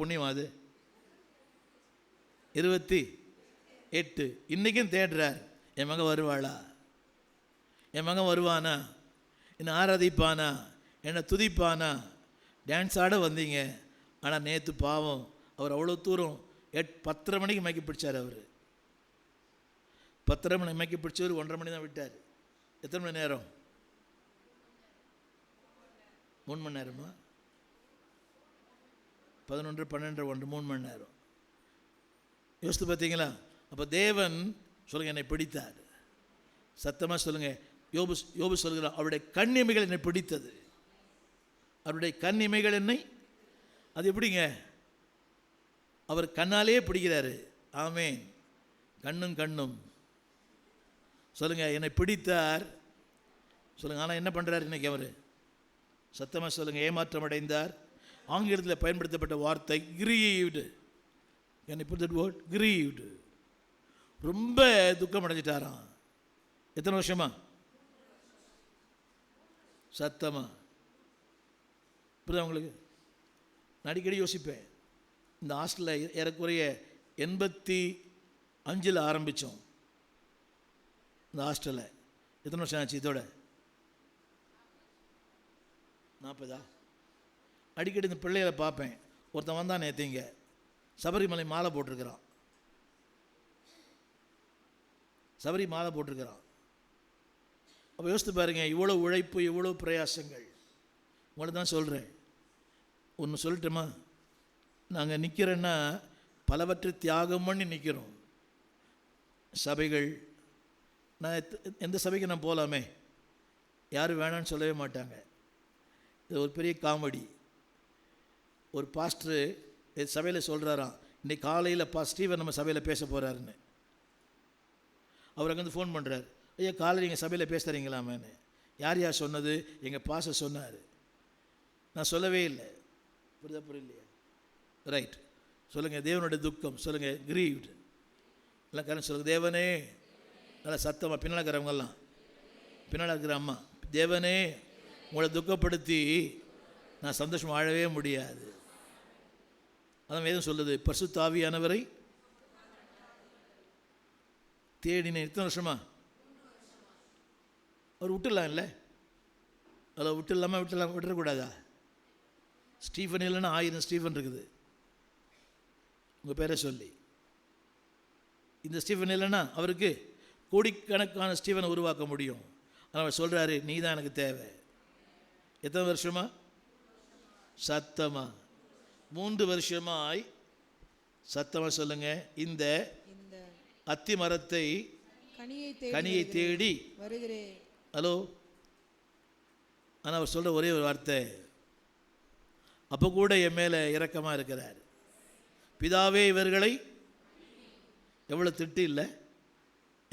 புண்ணியம் அது. இருபத்தி எட்டு. இன்றைக்கும் தேடுறார். என் மகன் வருவாளா? என் மகன் வருவானா? என்னை ஆராதிப்பானா? என்னை துதிப்பானா? டான்ஸ் ஆட வந்தீங்க. ஆனால் நேற்று பாவம். அவர் அவ்வளோ தூரம் எட் பத்தரை மணிக்கு மயக்கி பிடிச்சார் அவர். பத்தரை மணி மயக்கி பிடிச்சவர் ஒன்றரை மணி தான் விட்டார். எத்தனை மணி நேரம்? மூணு மணி நேரமா? பதினொன்று பன்னெண்டு ஒன்று மூணு மணி நேரம். யோசித்து பார்த்தீங்களா? அப்போ தேவன் சொல்லுங்க என்னை பிடித்தார். சத்தமாக சொல்லுங்க. யோபு யோபு சொல்கிறார் அவருடைய கண்ணிமைகள் என்னை பிடித்தது. அவருடைய கண்ணிமைகள் என்னை அது எப்படிங்க? அவர் கண்ணாலே பிடிக்கிறாரு. ஆமேன். கண்ணும் கண்ணும். சொல்லுங்க என்னை பிடித்தார். சொல்லுங்க ஆனால் என்ன பண்ணுறார் இன்றைக்கி அவர்? சத்தமாக சொல்லுங்க ஏமாற்றம் அடைந்தார். ஆங்கிலத்தில் பயன்படுத்தப்பட்ட வார்த்தை கிரீவ்டு. என்னை put that word? ரொம்ப துக்கம் அடைஞ்சிட்டாராம். எத்தனை வருஷமா? சத்தமா? புரியுதா உங்களுக்கு? நான் அடிக்கடி யோசிப்பேன். இந்த ஹாஸ்டலில் ஏறக்குறைய எண்பத்தி அஞ்சில் ஆரம்பித்தோம் இந்த ஹாஸ்டலில். எத்தனை வருஷம் ஆச்சு இதோட? நாற்பதா? அடிக்கடி இந்த பிள்ளைகளை பார்ப்பேன். ஒருத்தன் வந்தான் நேத்திங்க சபரிமலை மாலை போட்டிருக்கிறான். சபரி மாலை போட்டிருக்கிறான். அப்போ யோசித்து பாருங்க இவ்வளோ உழைப்பு இவ்வளோ பிரயாசங்கள். உங்களை தான் சொல்கிறேன் ஒன்று சொல்லட்டுமா? நாங்கள் நிற்கிறேன்னா பலவற்றை தியாகம் பண்ணி நிற்கிறோம் சபைகள் நான் எந்த சபைக்கு நான் போகலாமே யாரும் வேணான்னு சொல்லவே மாட்டாங்க. இது ஒரு பெரிய காமெடி. ஒரு பாஸ்டரு சபையில் சொல்கிறாராம் இன்றைக்கி காலையில் பா ஸ்டீவன் நம்ம சபையில் பேச போகிறாருன்னு அவர் அங்கேருந்து ஃபோன் பண்ணுறார் ஐயா காலையில் நீங்கள் சபையில் பேசுகிறீங்களாமேன்னு யார் யார் சொன்னது? எங்கள் பாச சொன்னார். நான் சொல்லவே இல்லை. புரியுதா புரியலையா? ரைட். சொல்லுங்கள் தேவனுடைய துக்கம். சொல்லுங்கள் கிரீவ்டு எல்லாம் கரண்ட் சொல்லுங்கள் தேவனே. நல்லா சத்தமாக பின்னால் இருக்கிறவங்கெல்லாம். பின்னால் இருக்கிற அம்மா. தேவனே உங்களை துக்கப்படுத்தி நான் சந்தோஷம் வாழவே முடியாது. அதான் வேதம் சொல்லுது பசுத்தாவியானவரை தேடினேன். எத்தனை வருஷமா? அவர் விட்டுடலாம் இல்லை அதில் விட்டுடலாமா விட்டுலாம் விட்டுறக்கூடாதா? ஸ்டீஃபன் இல்லைன்னா ஆயிரம் ஸ்டீஃபன் இருக்குது. உங்கள் பேரை சொல்லி. இந்த ஸ்டீஃபன் இல்லைன்னா அவருக்கு கோடிக்கணக்கான ஸ்டீஃபனை உருவாக்க முடியும். ஆனால் அவர் சொல்கிறாரு நீ தான் எனக்கு தேவை. எத்தனை வருஷமா? சத்தமா. மூன்று வருஷமாய் சத்தமாக சொல்லுங்க. இந்த அத்தி மரத்தை கனியை தேடி கனியை தேடி வருகிறேன் ஹலோ. ஆனால் அவர் சொல்கிற ஒரே ஒரு வார்த்தை. அப்போ கூட என் மேலே இரக்கமாக இருக்கிறார். பிதாவே இவர்களை எவ்வளோ திட்டு இல்லை.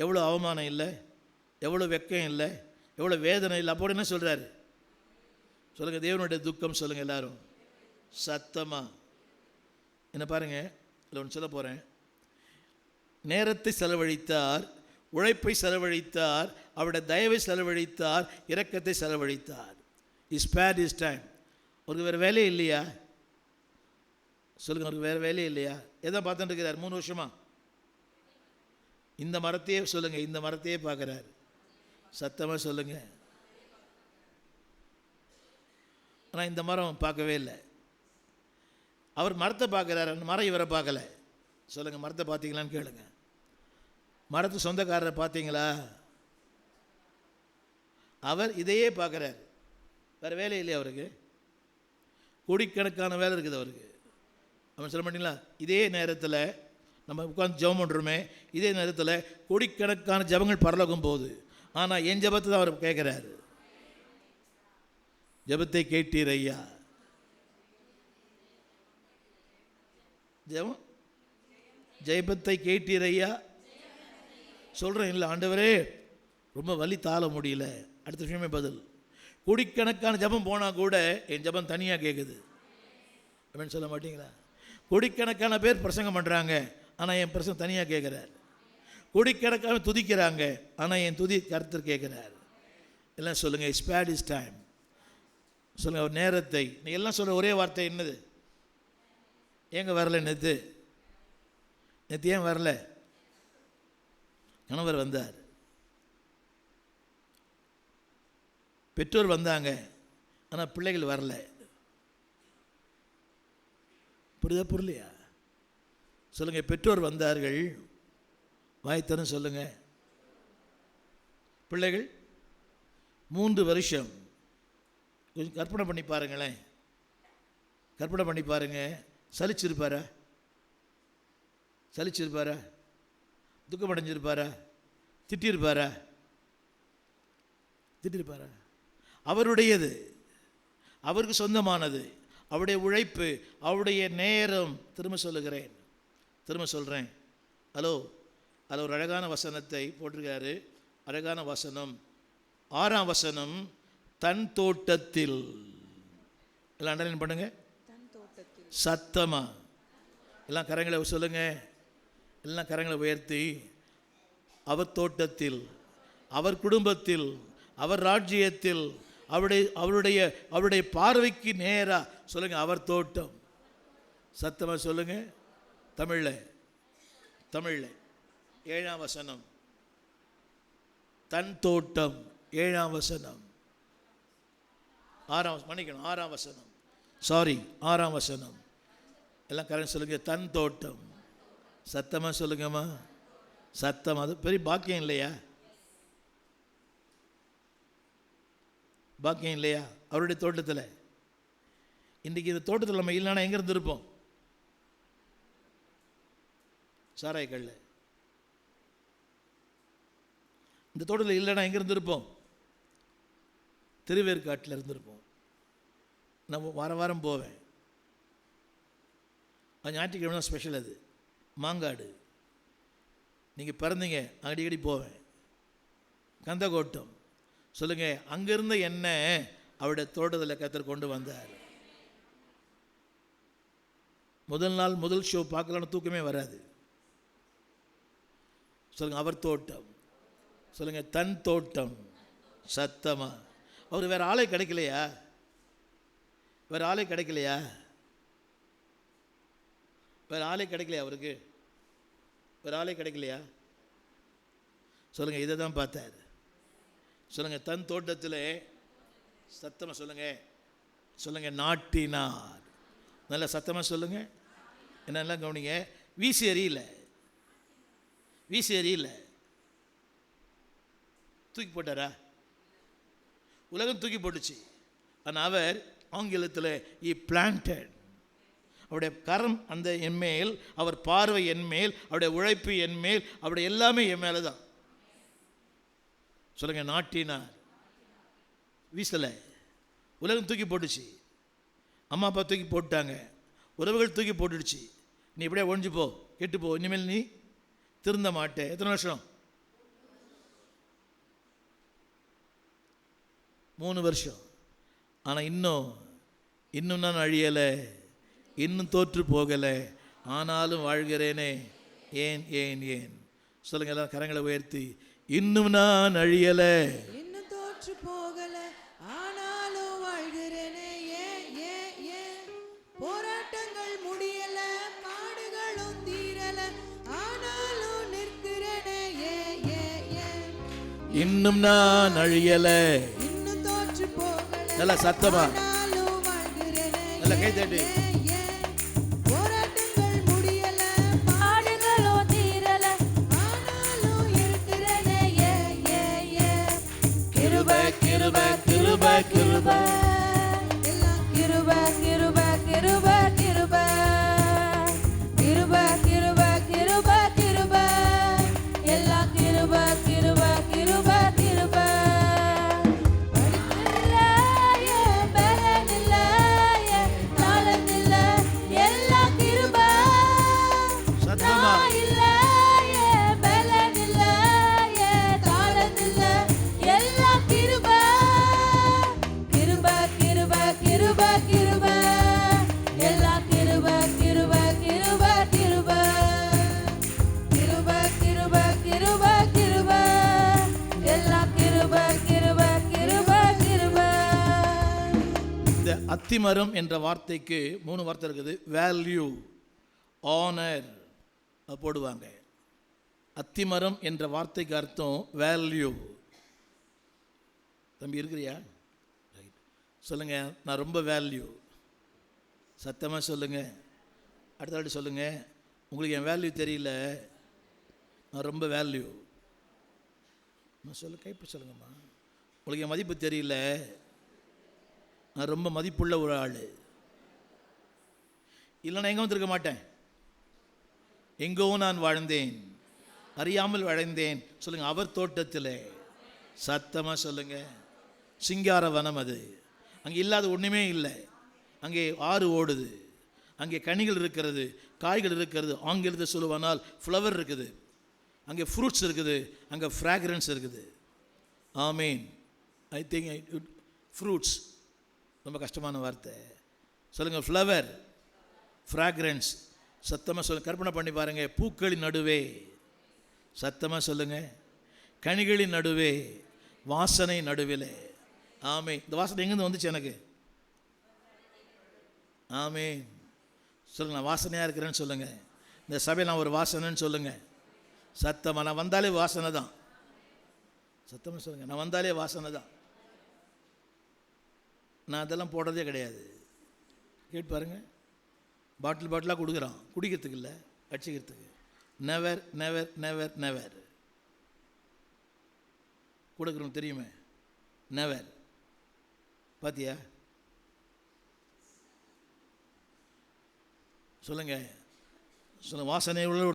எவ்வளோ அவமானம் இல்லை. எவ்வளோ வெக்கம் இல்லை. எவ்வளோ வேதனை இல்லை. அப்போ என்ன சொல்கிறாரு சொல்லுங்கள் தேவனுடைய துக்கம் சொல்லுங்கள் எல்லாரும். சத்தமாக என்ன பாருங்கள் இல்லை ஒன்று சொல்ல போகிறேன் நேரத்தை செலவழித்தார் உழைப்பை செலவழித்தார் அவருடைய தயவை செலவழித்தார் இரக்கத்தை செலவழித்தார். இஸ் பேட் இஸ் டைம் அவருக்கு வேறு வேலையே இல்லையா? சொல்லுங்கள் அவருக்கு வேறு வேலையே இல்லையா? எதை பார்த்துட்டு இருக்கிறார்? மூணு வருஷமா? இந்த மரத்தையே சொல்லுங்கள் இந்த மரத்தையே பார்க்குறாரு. சத்தமாக சொல்லுங்கள் ஆனால் இந்த மரம் பார்க்கவே இல்லை. அவர் மரத்தை பார்க்குறாரு. அந்த மரம் இவரை பார்க்கல. சொல்லுங்கள் மரத்தை பார்த்தீங்களான்னு கேளுங்க. மரத்து சொந்தக்காரரை பார்த்தீங்களா? அவர் இதையே பார்க்குறாரு. வேறு வேலை இல்லையா அவருக்கு? கோடிக்கணக்கான வேலை இருக்குது அவருக்கு. அவன் சொல்ல மாட்டீங்களா? இதே நேரத்தில் நம்ம உட்காந்து ஜெபம் பண்ணுறோமே இதே நேரத்தில் கோடிக்கணக்கான ஜபங்கள் பரலோகம் போகுது. ஆனால் என் ஜபத்தை தான் அவர் கேட்குறாரு ஜெபத்தை கேட்டீர் ஐயா. ஜெபம்? ஜெயபத்தை கேட்டீர் ஐயா சொல்கிறேன் இல்லை ஆண்டவரே ரொம்ப வலி தாழ முடியல. அடுத்த விஷயமே பதில். கோடிக்கணக்கான ஜெபம் போனால் கூட என் ஜெபம் தனியாக கேட்குது அப்படின்னு சொல்ல மாட்டிங்களா? கோடிக்கணக்கான பேர் பிரசங்கம் பண்ணுறாங்க ஆனால் என் பிரசங்கம் தனியாக கேட்குறார் கோடிக்கணக்கான துதிக்கிறாங்க ஆனால் என் துதி கருத்தர் கேட்குறார் எல்லாம் சொல்லுங்கள் இஸ் பேட் இஸ் டைம் சொல்லுங்கள் நேரத்தை. நீ எல்லாம் சொல்கிற ஒரே வார்த்தை என்னது? ஏங்க வரல நேற்று நேற்று ஏன் வரல? கணவர் வந்தார். பெற்றோர் வந்தாங்க. ஆனால் பிள்ளைகள் வரல. புரியுதா புரியலையா? சொல்லுங்க பெற்றோர் வந்தார்கள். வாய்த்தரும் சொல்லுங்கள் பிள்ளைகள் மூன்று வருஷம். கொஞ்சம் கற்பனை பண்ணி பாருங்களேன். கற்பனை பண்ணி பாருங்கள் சலிச்சிருப்பாரா? சலிச்சிருப்பாரா? துக்கமடைஞ்சிருப்பார? திட்டிருப்பார? திட்டிருப்பாரா? திட்டிருப்பாரா அவருடையது அவருக்கு சொந்தமானது அவருடைய உழைப்பு அவருடைய நேரம். திரும்ப சொல்லுகிறேன். திரும்ப சொல்கிறேன் ஹலோ அதில் ஒரு அழகான வசனத்தை போட்டிருக்காரு அழகான வசனம். ஆறாம் வசனம் தன் தோட்டத்தில். எல்லாம் அண்டர்லைன் பண்ணுங்க. சத்தமாக சத்தமா? எல்லாம் கரங்களை சொல்லுங்க. எல்லாம் கரங்களை உயர்த்தி. அவர் தோட்டத்தில் அவர் குடும்பத்தில் அவர் ராஜ்யத்தில் அவருடைய அவருடைய அவருடைய பார்வைக்கு நேராக சொல்லுங்க அவர் தோட்டம். சத்தமாக சொல்லுங்க. தமிழில் தமிழில் ஏழாம் வசனம். தன் தோட்டம் ஏழாம் வசனம். ஆறாம் மன்னிக்கணும் ஆறாம் வசனம். சாரி ஆறாம் வசனம். எல்லாம் கரெக்ட் சொல்லுங்க தன் தோட்டம். சத்தமாக சொல்லுங்கம்மா. சத்தம் அது பெரிய பாக்கியம் இல்லையா? பாக்கியம் இல்லையா? அவருடைய தோட்டத்தில். இன்றைக்கி இந்த தோட்டத்தில் நம்ம இல்லைன்னா எங்கே இருந்திருப்போம் சாராய்க்கல்ல. இந்த தோட்டத்தில் இல்லைன்னா எங்கே இருந்திருப்போம் திருவேற்காட்டில் இருந்திருப்போம் நம்ம வாரம் வாரம் போவேன். அது ஞாயிற்றுக்கிழமை தான் ஸ்பெஷல் அது. மாங்காடு. நீங்கள் பிறந்தீங்க அடிக்கடி போவேன். கந்தகோட்டம். சொல்லுங்கள் அங்கிருந்த என்ன அவருடைய தோட்டத்தில் கத்தர் கொண்டு வந்தார்? முதல் நாள் முதல் ஷோ பார்க்கலான்னு தூக்கமே வராது. சொல்லுங்கள் அவர் தோட்டம். சொல்லுங்கள் தன் தோட்டம். சத்தமா. அவர் வேற ஆளே கிடைக்கலையா? வேற ஆளே கிடைக்கலையா? வேற ஆளே கிடைக்கலையா அவருக்கு? வேறு ஆளே கிடைக்கலையா? சொல்லுங்க இதை தான் பார்த்தார். சொல்லுங்க தன் தோட்டத்தில் சத்தமாக சொல்லுங்க சொல்லுங்க நாட்டினார். நல்ல சத்தமாக சொல்லுங்க. என்னெல்லாம் கவனிங்க? வீசி எறியல. வீசி எறியல. தூக்கி போட்டாரா? உலகம் தூக்கி போட்டுச்சு. ஆனால் அவர் ஆங்கிலத்தில் இ பிளான்டட் அவருடைய கரம் அந்த என்மேல் அவர் பார்வை என்மேல் அவருடைய உழைப்பு என்மேல் அவருடைய எல்லாமே என் மேலே தான் சொல்லுங்க நாட்டினார். வீசலை. உலகம் தூக்கி போட்டுச்சு. அம்மா அப்பா தூக்கி போட்டாங்க. உறவுகள் தூக்கி போட்டுடுச்சு. நீ இப்படியே ஒழிஞ்சு போ கெட்டு போ. இனிமேல் நீ திருந்த மாட்டே. எத்தனை வருஷம்? மூணு வருஷம். ஆனால் இன்னும் இன்னும் நான் அழியலை. இன்னும் தோற்று போகலை. ஆனாலும் வாழ்கிறேனே. ஏன் ஏன் ஏன்? சொல்லுங்க எல்லாம் கரங்களை உயர்த்தி. இன்னும் நான் அழியலை. இன்னும் தோற்று போகல. ஆனாலும் வாழ்கிறேனே. ஏன் ஏன் ஏன்? போராட்டங்கள் முடியல. பாடுகளும் தீரல. ஆனாலும் நிற்கிறேனே. ஏன் ஏன் ஏன்? இன்னும் நான் அழியலை. இன்னும் தோற்று போகல. நல்லா சத்தமா. நல்லா கை தட்டி. அத்திமரம் என்ற வார்த்தைக்கு மூணு வார்த்தை இருக்குது. வேல்யூ ஆனர் போடுவாங்க. அத்திமரம் என்ற வார்த்தைக்கு அர்த்தம் வேல்யூ தம்பி இருக்கிறியா? ரைட் சொல்லுங்க நான் ரொம்ப வேல்யூ சத்தமாக சொல்லுங்க. அடுத்த வாட்டி சொல்லுங்க. உங்களுக்கு என் வேல்யூ தெரியல. நான் ரொம்ப வேல்யூ நான் சொல்ல கைப்பி சொல்லுங்கம்மா. உங்களுக்கு என் மதிப்பு தெரியல. நான் ரொம்ப மதிப்புள்ள ஒரு ஆள். இல்லைன்னா எங்கே வந்திருக்க மாட்டேன்? எங்கோ நான் வாழ்ந்தேன். அறியாமல் வாழ்ந்தேன் சொல்லுங்கள் அவர் தோட்டத்தில். சத்தமாக சொல்லுங்கள் சிங்கார வனம் அது. அங்கே இல்லாத ஒன்றுமே இல்லை. அங்கே ஆறு ஓடுது. அங்கே கனிகள் இருக்கிறது காய்கள் இருக்கிறது. ஆங்கிலத்தை சொல்லுவானால் ஃப்ளவர் இருக்குது. அங்கே ஃப்ரூட்ஸ் இருக்குது. அங்கே ஃப்ராக்ரன்ஸ் இருக்குது. ஆமீன் ஐ திங்க் ஐ ஃப்ரூட்ஸ் ரொம்ப கஷ்டமான வார்த்தை. சொல்லுங்கள் ஃப்ளவர் ஃப்ராக்ரன்ஸ் சத்தமாக சொல்லுங்கள் கற்பனை பண்ணி பாருங்கள் பூக்களின் நடுவே. சத்தமாக சொல்லுங்கள் கனிகளின் நடுவே வாசனை நடுவில். ஆமே இந்த வாசனை எங்கேருந்து வந்துச்சு எனக்கு? ஆமே சொல்லுங்கள் நான் வாசனையாக இருக்கிறேன்னு சொல்லுங்கள் இந்த சபையில் நான் ஒரு வாசனைன்னு சொல்லுங்கள் சத்தமாக நான் வந்தாலே வாசனை தான். சத்தமாக சொல்லுங்கள் நான் வந்தாலே வாசனை தான். நான் அதெல்லாம் போடுறதே கிடையாது. கேட்டு பாருங்க. பாட்டில் பாட்டிலாக கொடுக்குறான். குடிக்கிறதுக்கு இல்லை அடிச்சுக்கிறதுக்கு நெவர் நெவர் நெவர் நெவர் கொடுக்குறோம் தெரியுமே. நெவர் பாத்தியா? சொல்லுங்க. சொல்லுங்க வாசனை உள்ள